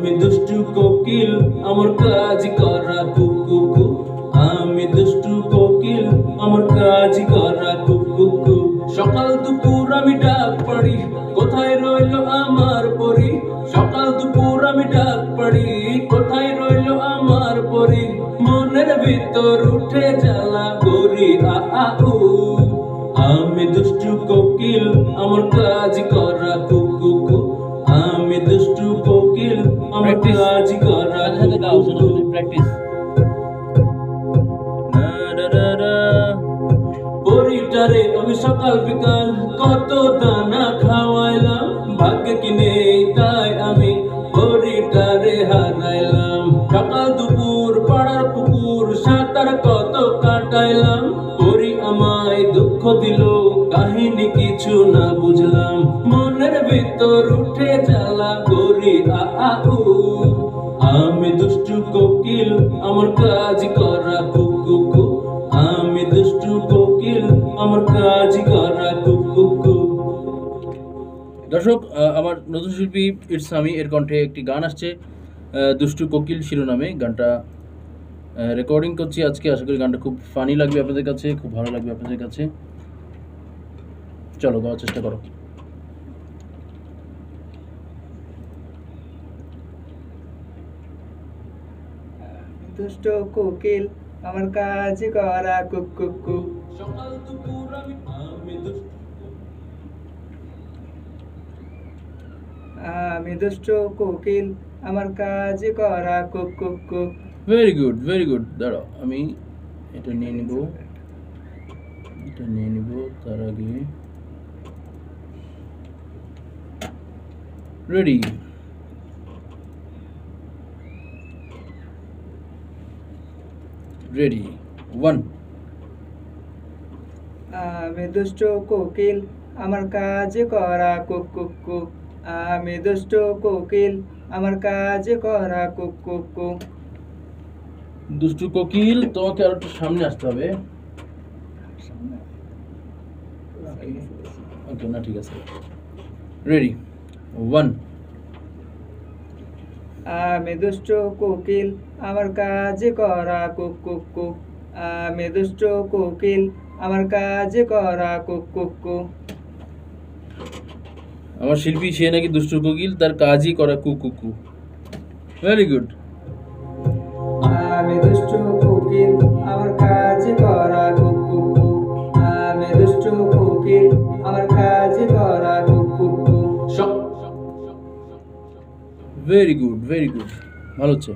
আমি দুষ্টু কোকিল, আমার কাজ করা কুকুকু আমি দুষ্টু কোকিল, আমার কাজ করা কুকুকু সকাল দুপুর আমি ডাক পড়ি, কোথায় রইল আমার পরি? সকাল দুপুর আমি ডাক পড়ি, কোথায় রইল আমার পরি? মনের ভিতর উঠে জ্বালা করি, আ আ, উ। আমি দুষ্টু কোকিল, আমার কাজ করা কুকুকু আমি দুষ্টু কোকিল আমার কাজ করা সাথে শোনো প্র্যাকটিস পরিটারে আমি সকাল বিকাল কত দানা খাওয়াইলাম। ভাগ্য কিনে তাই আমি পরিটারে হারাইলাম। সকাল দুপুর পাড়ার পুকুর সাঁতার কত কাটাইলাম। পরি আমায় দুঃখ দিল কাহিনী কিছু না বুঝলাম। ভিতর উঠে জ্বালা করি আ আ আমি দুষ্টু কোকিল, আমার কাজ করা কুকুকু। আমি দুষ্টু কোকিল, আমার কাজ করা কুকুকু। দর্শক আমার নতুন শিল্পী ইটস আমি, এর কণ্ঠে একটি গান আসছে দুষ্টু কোকিল শিরোনামে। গানটা রেকর্ডিং করছি আজকে। আশা করি গানটা খুব ফানি লাগবে আপনাদের কাছে, খুব ভালো লাগবে আপনাদের কাছে। চলো, গাওয়ার চেষ্টা করো। দুষ্ট কোকিল আমার কাজ করা কুক কুক কুক। সকাল দুপুর আমি আমি দুষ্টু আমি দুষ্ট কোকিল আমার কাজ করা কুক কুক কুক। ভেরি গুড ভেরি গুড দাঁড়াও আমি এটা নিয়ে নিব। এটা নিয়ে নিব তার আগে। রেডি রেডি ওয়ান আমি দুষ্ট কোকিল আমার কাজ করা কুক কুক কুক। আমি দুষ্ট কোকিল আমার কাজ করা কুক কুক কুক। দুষ্টু কোকিল তোমাকে আর একটু সামনে আসতে হবে। ওকে না ঠিক আছে। রেডি ওয়ান আমি দুষ্ট কোকিল আমার কাজ করা কুক কুক কুক। আমি দুষ্ট কোকিল আমার কাজ করা কুক কুক কুক। আমার শিল্পী সে নাকি দুষ্টু কোকিল তার কাজই করা কু কু কু ভেরি গুড আমি দুষ্ট কোকিল আমার কাজ করা ভেরি গুড ভেরি গুড ভালো হচ্ছে।